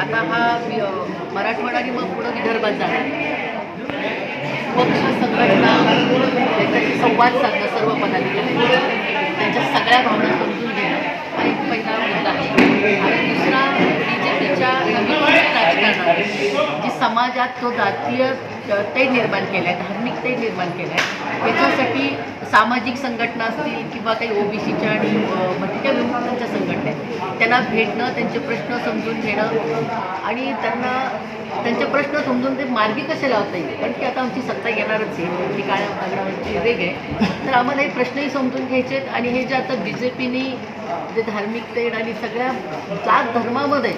आता हा मराठवाडा आणि मग पुढं विदर्भात जाणार. पक्ष संघटना त्याच्याशी संवाद साधणं सर्व पदाधिकारी त्यांच्या सगळ्या भावना समजून घेणं हा एक पहिला मुद्दा आहे आणि दुसरा बी जे पीच्या नवीन राजकारणात जी समाजात तो जातीय ते निर्माण केलं आहे धार्मिक ते निर्माण केलं आहे त्याच्यासाठी सामाजिक संघटना असतील किंवा काही ओबीसीच्या आणि अ, म्हणजे भटक्या विमुक्तांच्या संघटना आहेत. त्यांना भेटणं त्यांचे प्रश्न समजून घेणं आणि त्यांना त्यांचे प्रश्न समजून ते मार्गी कसे लावता येईल? कारण की आता आमची सत्ता येणारच आहे. ती काय वेग आहे. तर आम्हाला हे प्रश्नही समजून घ्यायचे आहेत आणि हे जे आता बी जे पीने जे धार्मिकतेड आणि सगळ्या जात धर्मामध्ये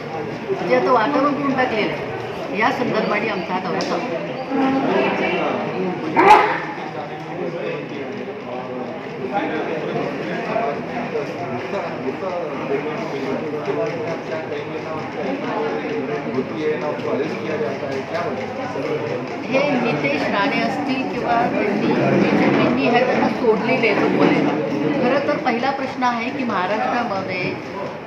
जे आता वातावरण करून टाकलेलं आहे या संदर्भाने आमचा हा दौरा है है हे नितेश राणे असतील किंवा त्यांनी हे, त्यांना पहिला प्रश्न आहे की महाराष्ट्रामध्ये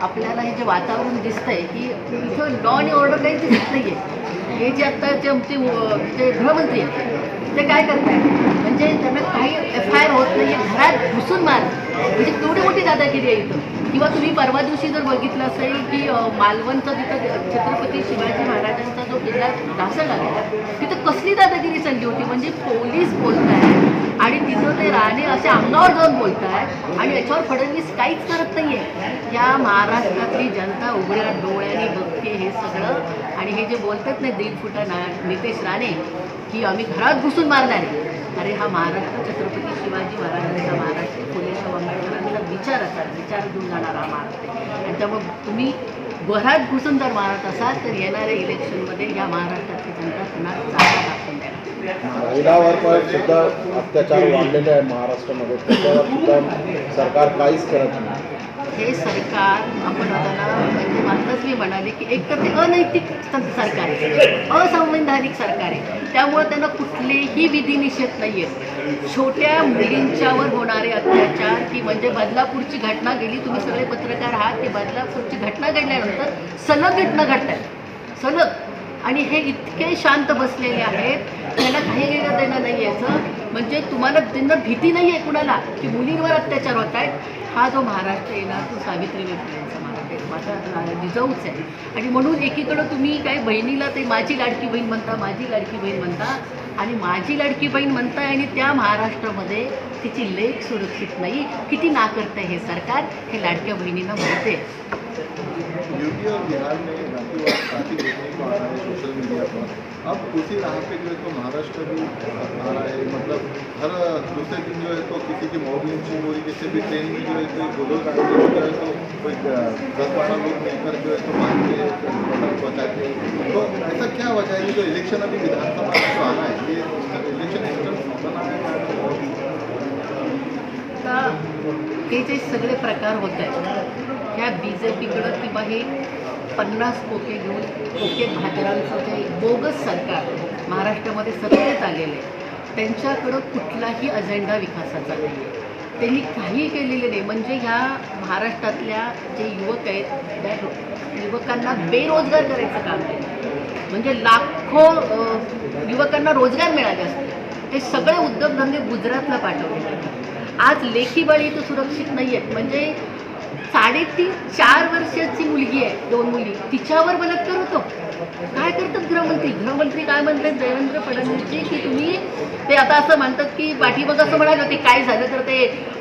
आपल्याला हे जे वातावरण दिसतंय, की इथं लॉ आणि ऑर्डर काही दिसत नाही आहे हे जे आत्ताचे आमचे अ, जे गृहमंत्री आहेत ते काय करताय? म्हणजे त्यांना काही एफ आय आर होत नाही घरात घुसून मार. म्हणजे केवढी मोठी दादागिरी आहे इथं. किंवा तुम्ही परवा दिवशी जर बघितलं असेल की मालवणचं मालवणचा तिथं छत्रपती शिवाजी महाराजांचा जो किल्ला ढासळला आहे, तिथं कसली दादागिरी चालली होती? म्हणजे पोलीस बोलताय आणि तिथं ते राणे असे अंगावर जाऊन बोलताय आणि याच्यावर फडणवीस काहीच करत नाहीये. या महाराष्ट्रातली जनता उघड्या डोळ्याने बघते हे सगळं. आणि हे जे बोलतात ना दीड फुटा ना नितेश राणे की आम्ही घरात घुसून मारणार आहे. अरे हा महाराष्ट्र छत्रपती शिवाजी महाराजांचा महाराष्ट्र फुले आंबेडकरांचा विचार असाल विचार घेऊन जाणारा हा महाराष्ट्र आणि त्यामुळे तुम्ही घरात घुसून जर मारत असाल तर येणाऱ्या इलेक्शनमध्ये या महाराष्ट्राची जनता पुन्हा चांगला दाखवून द्या महिलावर पण सुद्धा अत्याचार वाढलेले आहे महाराष्ट्रामध्ये. त्याच्यावर सुद्धा सरकार काहीच करत नाही. हे सरकार आपण आता म्हणजे मात्रच मी म्हणाले की एक तर ते अनैतिक सरकार आहे. असंवैधानिक सरकार आहे. त्यामुळे त्यांना कुठलेही विधी निषेध नाही आहेत छोट्या मुलींच्यावर होणारे अत्याचार की म्हणजे बदलापूरची घटना गेली तुम्ही सगळे पत्रकार आहात की बदलापूरची घटना घडल्यानंतर सलग घटना घडतात. सलग. आणि हे इतके शांत बसलेले आहेत. त्यांना काही घेणं देणं नाही याचं म्हणजे तुम्हाला त्यांना भीती नाही आहे कुणाला? की मुलींवर अत्याचार होत आहेत हा जो महाराष्ट्र आहे ना तो सावित्रीबाई फुलेंचा महाराष्ट्र आहे. माझा जिजाऊच आहे. आणि म्हणून एकीकडं तुम्ही काय बहिणीला ते माझी लाडकी बहीण म्हणता माझी लाडकी बहीण म्हणता आणि माझी लाडकी बहीण म्हणताय आणि त्या महाराष्ट्रामध्ये तिची लेख सुरक्षित नाही किती नाकरतंय हे सरकार हे लाडक्या बहिणींना म्हणते आहे और काफ़ी देखने को आ रहा है सोशल मीडिया पर। अब उसी राह पे जो है तो महाराष्ट्र भी आ रहा है। मतलब हर दूसरे दिन जो है तो किसी की मॉब लिंचिंग हो रही किसी भी ट्रेन में जो है तो गोलो काटने जो है तो कोई दस बारह लोग मिलकर जो है तो मारते बताते हैं। तो ऐसा क्या वजह है जो इलेक्शन अभी विधानसभा में जो आना है ये इलेक्शन सिस्टम बनाने का हे जे सगळे प्रकार होत आहेत ह्या बी जे पीकडं किंवा हे पन्नास कोके घेऊन कोके भाजरांचं जे बोगस सरकार महाराष्ट्रामध्ये सत्तेत आलेलं आहे त्यांच्याकडं कुठलाही अजेंडा विकासाचा नाही आहे त्यांनी काही केलेले नाही. म्हणजे ह्या महाराष्ट्रातल्या जे युवक आहेत त्या युवकांना बेरोजगार करायचं काम आहे. म्हणजे लाखो युवकांना रोजगार मिळाले असते ते सगळे उद्योगधंदे गुजरातला पाठवले आज लेखीबळी तर सुरक्षित नाही आहेत म्हणजे साडेतीन चार वर्षाची मुलगी आहे दोन मुली. तिच्यावर बलात्कार होतो काय करतात गृहमंत्री? गृहमंत्री काय म्हणतात? देवेंद्र फडणवीसचे की तुम्ही ते आता असं म्हणतात की पाठीमाग असं म्हणाले ते काय झालं तर ते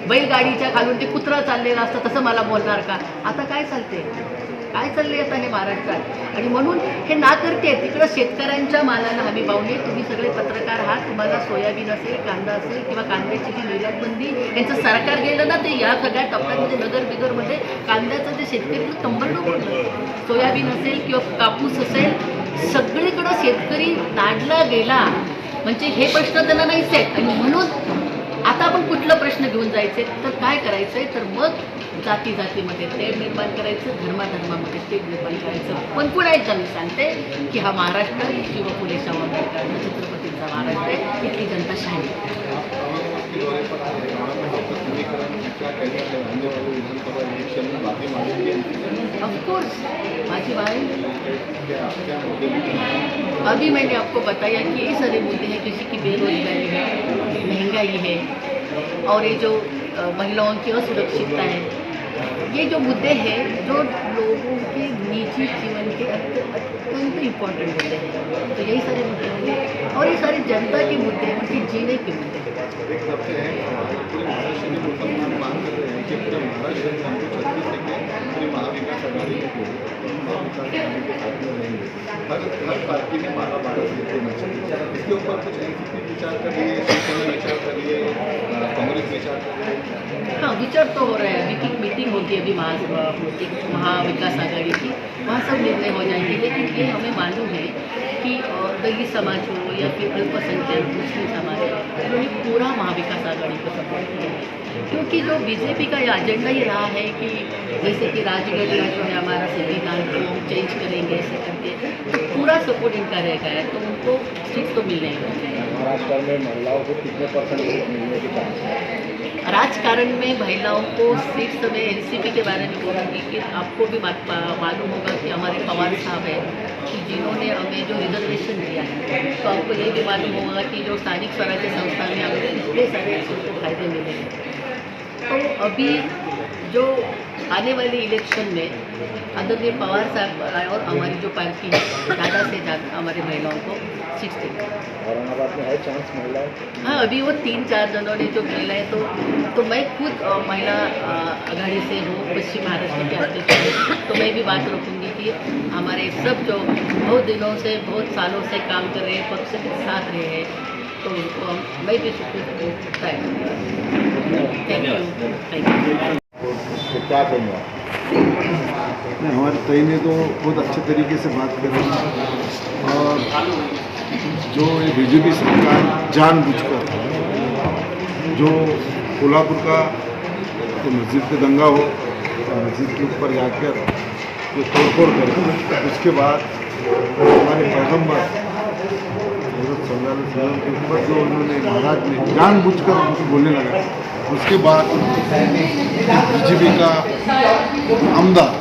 बैलगाडीच्या खालून ते कुत्रा चाललेला असतं तसं मला बोलणार का? आता काय चालते काय चालले आता हे महाराष्ट्रात? आणि म्हणून हे ना करते तिकडं शेतकऱ्यांच्या मालाला हमी पाहुणे तुम्ही सगळे पत्रकार आहात. तुम्हाला सोयाबीन असेल कांदा असेल किंवा कांद्याची जी निर्यात बंदी यांचं सरकार गेलं ना ते या सगळ्या टप्प्यांमध्ये नगर बिगरमध्ये कांद्याचं जे शेतकरी कंबरडं सोयाबीन असेल किंवा कापूस असेल सगळीकडं शेतकरी नाडला गेला. म्हणजे हे प्रश्न त्यांना नाहीच आहेत. आणि म्हणून आता आपण कुठला प्रश्न घेऊन जायचे तर काय करायचंय? तर मग जाती जातीमध्ये तेढ निर्माण करायचं धर्माधर्मामध्ये तेढ निर्माण करायचं पण पुन्हा एकदा मी सांगते की हा महाराष्ट्र शिव फुले शाहू आंबेडकर छत्रपतींचा महाराष्ट्र आहे इथली जनता शाही के दौरे पर आए हैं। वहाँ पे डॉक्टर समीकरण क्या कहते हैं आने वाले विधानसभा इलेक्शन में बाकी मांगे की ऑफकोर्स माझी भाई क्या क्या मुद्दे हैं? अभी मैंने आपको बताया कि ये सारे मुद्दे हैं किसी की बेरोजगारी है महँगाई है और ये जो अ, महिलाओं की असुरक्षितता है ये जो मुद्दे हैं, जो लोगों के निजी जीवन के अत्य- अत्यंत इम्पोर्टेंट मुद्दे हैं। तो यही सारे मुद्दे होंगे और ये सारे जनता के मुद्दे हैं, उनके जीने के मुद्दे में रहेंगे हर हर पार्टी में बारह बारह देना चाहिए। इसके ऊपर कुछ विचार कर रही शिवसेना विचार कर रही विचार कर रही है हाँ विचार तो हो रहा है। अभी मीटिंग होगी अभी महा महाविकास आघाड़ी की। वहाँ सब निर्णय हो जाएँगे। लेकिन ये हमें मालूम है कि दलित समाज हो या फिर अल्पसंख्यक मुस्लिम समाज हो, उन्होंने पूरा महाविकास आघाड़ी को सपोर्ट किया है। क्योंकि जो बीजेपी का ये एजेंडा ये रहा है कि जैसे कि राजगढ़ का जो है हमारा संविधान को हम चेंज करेंगे, ऐसे करके तो पूरा सपोर्ट इनका रहेगा है। तो उनको सीट तो मिलने ही महाराष्ट्र में महिलाओं को कितने परसेंट वोट मिलने के चांस है? राजकारण में महिलाओं को सिर्फ़ समय एनसीपी के बारे में बोलूँगी कि आपको भी मालूम होगा कि हमारे पवार साहब हैं, कि जिन्होंने हमें जो रिजर्वेशन दिया है। तो आपको ये भी मालूम होगा कि जो स्थानिक स्वराज्य संस्था में हमें इतने सारे फ़ायदे मिले हैं। तो अभी जो आने वाले इलेक्शन में आदरणीय पवार साहब और हमारी जो पार्टी है ज़्यादा से ज़्यादा हमारे महिलाओं को सीट देगी औरंगाबाद में है चांस महिलाओं को हाँ अभी वो तीन चार जनों ने जो खेला है तो तो मैं खुद महिला आघाड़ी से हूँ पश्चिम महाराष्ट्र के अध्यक्ष हूँ तो मैं भी बात रखूँगी कि हमारे सब जो बहुत दिनों से बहुत सालों से काम कर रहे हैं पक्ष के साथ रहे हैं तो उनको हम मैं भी support thank you thank you तो क्या कहेंगे नहीं, हमारे तई ने तो बहुत अच्छे तरीके से बात करी। और जो ये बीजेपी सरकार जानबूझकर जो कोल्हापुर का तो मस्जिद पे दंगा हो तो मस्जिद के ऊपर जाकर जो तोड़फोड़ करे उसके बाद हमारे पैगंबर हज़रत सल्लल्लाहु के ऊपर जो उन्होंने महाराज ने जानबूझकर उनको बोलने लगा। उसके बाद बीजेपी का आमदार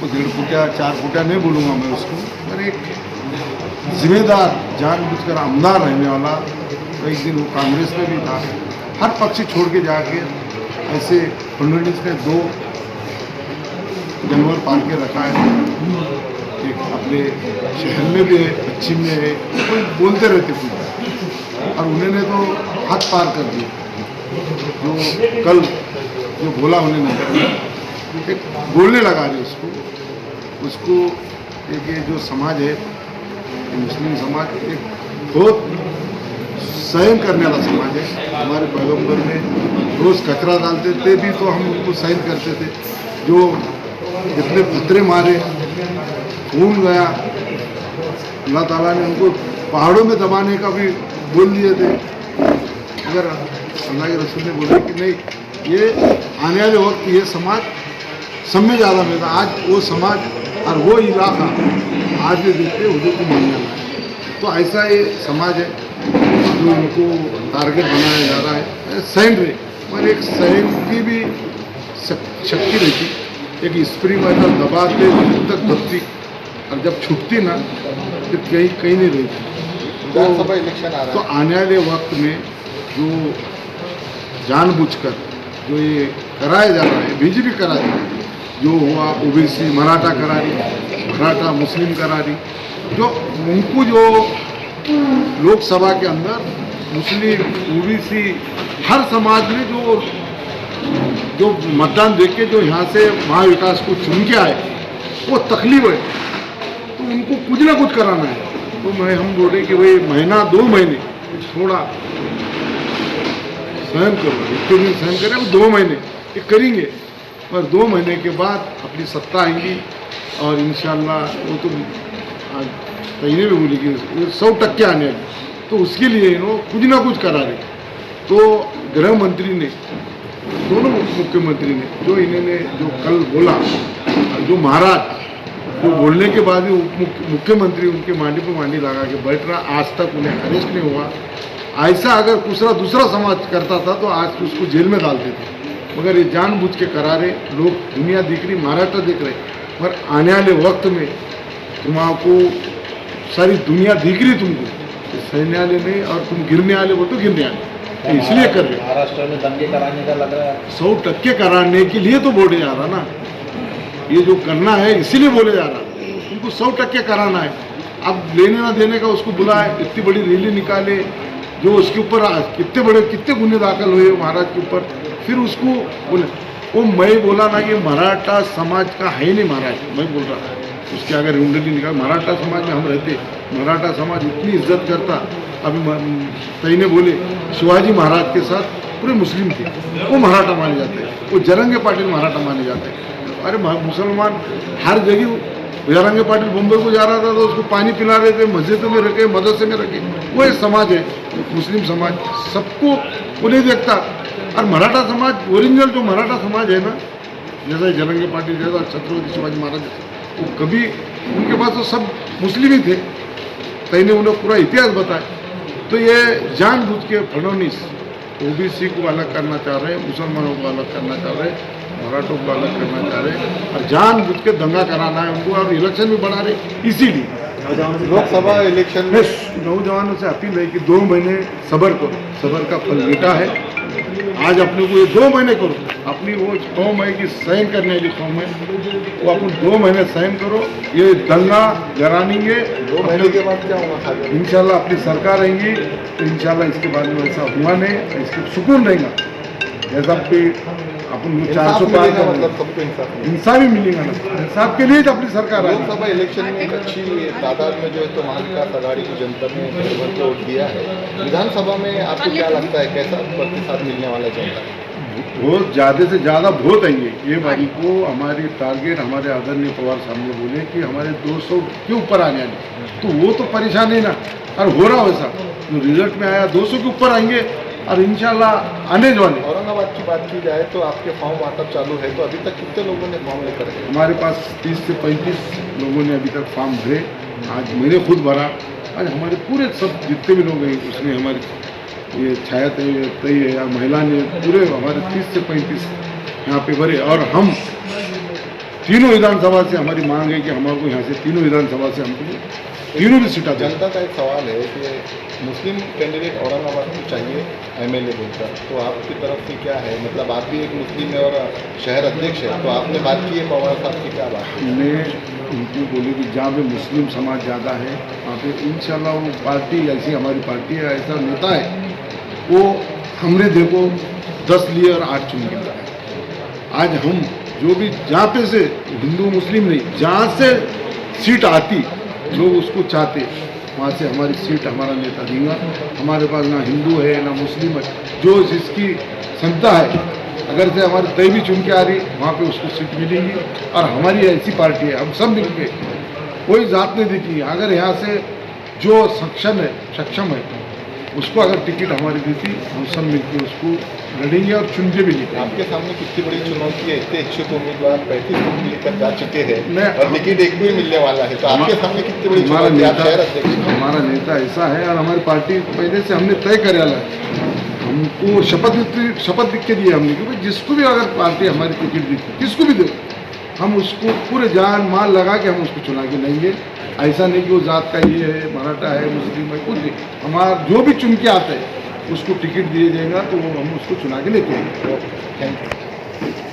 वो डेढ़ फुटिया, चार फुटिया नहीं बोलूँगा मैं उसको, पर एक जिम्मेदार, जानबूझकर आमदार रहने वाला, एक दिन वो कांग्रेस में भी था। हर पक्ष छोड़ के जाके ऐसे फडणवीस ने दो जानवर पाल के रखा है। एक अपने शहर में भी है, पश्चिम में है, कोई बोलते रहते कुछ। और उन्होंने तो हाथ पार कर दिए जो कल जो बोला उन्होंने एक बोलने लगा रहे उसको उसको एक ये जो समाज है मुस्लिम समाज एक बहुत सहन करने वाला समाज है। हमारे पैगंबर में रोज़ कचरा डालते थे, भी तो हम उनको सहन करते थे। जो जितने खतरे मारे, खून गया, अल्लाह ताला ने उनको पहाड़ों में दबाने का भी बोल दिए थे। अगर अल्लाह के रसूल ने बोला कि नहीं ये आने वाले वक्त ये समाज सब में ज़्यादा मिलता आज वो समाज और वो इलाका आज भी देखते उधर को मानने वाला है। तो ऐसा ये समाज है जो उनको टारगेट बनाया जा रहा है। सैन रहे पर एक सैन की भी शक- शक्ति रहती एक स्प्रिंग ऐसा दबाते जब तक दबती और जब छुटती ना फिर कहीं कहीं नहीं रहती आ तो आने वाले वक्त में जो जानबूझकर जो ये कराया जा रहा है बीजेपी करा रही जो हुआ ओबीसी मराठा करा रही, मराठा मुस्लिम करा रही। जो उनको जो लोकसभा के अंदर मुस्लिम ओबीसी हर समाज में जो जो मतदान दे के जो यहाँ से महाविकास को चुन के आए, वो तकलीफ़ है। तो उनको कुछ ना कुछ कराना है। तो मैं हम बोल कि भाई महीना, दो महीने, थोड़ा सहन करो इतने दिन सहन करें वो दो महीने ये करेंगे। पर दो महीने के बाद अपनी सत्ता आएँगी और इन वो तो महीने में बोली कि सौ टक्के आने वाली। तो उसके लिए इन्हों कुछ ना कुछ करा रहे। तो गृह मंत्री ने, दोनों मुख्यमंत्री ने, जो इन्होंने जो कल बोला, जो महाराज, वो बोलने के बाद भी मुख्यमंत्री उनके मांडी पर मांडी लगा के बैठ रहा। आज तक उन्हें अरेस्ट नहीं हुआ। ऐसा अगर दूसरा दूसरा समाज करता था तो आज उसको जेल में डालते थे मगर ये जानबूझ के करा रहे लोग दुनिया दिख रही महाराष्ट्र देख रहे। पर आने वाले वक्त में तुम्हारा सारी दुनिया दिख रही तुमको। सैन्य वाले नहीं और तुम गिरने वाले वो तो गिरने वाले। तो इसलिए कर रहे हो। महाराष्ट्र में दंगे कराने का लग रहा है। सौ टक्के कराने के लिए तो बोले जा रहा ना। ये जो करना है इसीलिए बोले जा रहा। तुमको सौ टक्के कराना है। अब लेने ना देने का उसको बुलाए इतनी बड़ी रैली निकाले जो उसके ऊपर कितने बड़े, कितने गुन्हे दाखिल हुए महाराज के ऊपर, फिर उसको बोले वो मैं बोला ना कि मराठा समाज का है नहीं महाराज। मैं बोल रहा उसके अगर कुंडली निकाल मराठा समाज में हम रहते, मराठा समाज इतनी इज़्ज़त करता। अभी कई ने बोले, शिवाजी महाराज के साथ पूरे मुस्लिम थे, वो मराठा माने जाते हैं, वो जरंगे पाटिल मराठा माने जाते हैं। अरे मुसलमान हर जगह जरंगे पाटिल मुंबई को जा रहा था तो उसको पानी पिला रहे थे, मस्जिद में रखे, मदरसे में रखे। वो एक समाज है मुस्लिम समाज। सबको वो नहीं देखता। और मराठा समाज ओरिजिनल जो मराठा समाज है ना, जैसा जरंगे पाटिल जैसा छत्रपति शिवाजी महाराज वो कभी उनके पास तो सब मुस्लिम ही थे। कहीं ने उन्हें पूरा इतिहास बताया। तो ये जानबूझ के फडणवीस, ओबीसी को अलग करना चाह रहे हैं, मुसलमानों को अलग करना चाह रहे हैं। मराठों को अलग करना चाह रहे और जानबूझ के दंगा कराना है उनको और इलेक्शन भी बढ़ा रहे इसीलिए। लोकसभा इलेक्शन में नौजवानों से अपील है कि दो महीने सबर करो। सबर का फल मीठा है। आज अपने को ये दो महीने करो। अपनी वो कौम है कि सहन करने वाली कौम है वो अपन दो महीने सहन करो। ये दंगा गरानेंगे दो महीने के बाद क्या होगा इंशाल्लाह अपनी सरकार रहेंगी तो इंशाल्लाह इसके बाद में ऐसा हुआ नहीं। इसके सुकून रहेगा। जैसा कि अपन चार सौ पार मिलेगा कर मतलब सबको इंसाफ ही मिलेगा ना। इंसाफ के लिए तो अपनी सरकार लोकसभा इलेक्शन में एक अच्छी तादाद में जो है तो महाविकास आघाड़ी की जनता ने भर के वोट दिया है। विधानसभा में आपको क्या लगता है कैसा प्रतिशत मिलने वाला जनता बहुत ज़्यादा से ज़्यादा बहुत आएँगे। ये बारी को हमारी टारगेट हमारे आदरणीय पवार साहब ने बोले कि हमारे 200 के ऊपर आने वाले। तो वो तो परेशान है ना। और हो रहा वैसा जो रिज़ल्ट में आया 200 के ऊपर आएँगे। और इंशाल्लाह आने जो वाले औरंगाबाद की बात की जाए तो आपके फॉर्म वाटअप चालू है तो अभी तक कितने लोगों ने फॉर्म लेकर हमारे पास 30 से 35 लोगों ने अभी तक फॉर्म भरे। आज मैंने खुद भरा। आज हमारे पूरे सब जितने भी लोग हैं उसने हमारे ये छाया तय तय है या महिला ने पूरे हमारे 30 से 35 यहाँ पे भरे। और हम तीनों विधानसभा से हमारी मांग है कि हमारे को यहाँ से तीनों विधानसभा से हमको तीनों भी सीटा जनता का एक सवाल है कि मुस्लिम कैंडिडेट औरंगाबाद को चाहिए एमएलए बनकर तो आपकी तरफ़ से क्या है? मतलब आप भी एक मुस्लिम है और शहर अध्यक्ष है तो आपने बात की है पवार साहब की क्या बात है? मैं उनको बोले कि जहाँ पे मुस्लिम समाज ज़्यादा है वहाँ पे इंशाल्लाह वो पार्टी ऐसी हमारी पार्टी है ऐसा नेता है वो हमने देखो दस लिए और आठ चुन लाए। आज हम जो भी जहाँ पे से हिंदू मुस्लिम नहीं जहाँ से सीट आती लोग उसको चाहते वहाँ से हमारी सीट, हमारा नेता देंगे हमारे पास ना हिंदू है, ना मुस्लिम है। जो जिसकी क्षमता है, अगर से हमारी तय भी चुन के आ रही, वहाँ पे उसको सीट मिलेगी। और हमारी ऐसी पार्टी है, हम सब मिलके। कोई जात नहीं देखी। अगर यहाँ से जो सक्षम है सक्षम है उसको अगर टिकट हमारी देती हम सब मिलकर उसको लड़ेंगे और चुन के भी लेंगे आपके सामने कितनी बड़ी चुनौती है? इतने इच्छुक उम्मीदवार पैंतीस लोग लेकर जा चुके हैं मैं- और टिकट एक भी मिलने वाला है। तो आपके सामने कितनी बड़ी हमारा चुनौती नेता। हमारा नेता ऐसा है और हमारी पार्टी पहले से हमने तय करेला है। हमको शपथ शपथ लिख के दिए हमने क्योंकि जिसको भी अगर पार्टी हमारी टिकट देती किसको भी दे। हम उसको पूरे जान माल लगा के हम उसको चुना के लेंगे। ऐसा नहीं कि वो जात का ये है, मराठा है, मुस्लिम है, कुछ भी हमारा जो भी चुन के आता है, उसको टिकट दिए जाएगा तो हम उसको चुना के लेते हैं। Thank you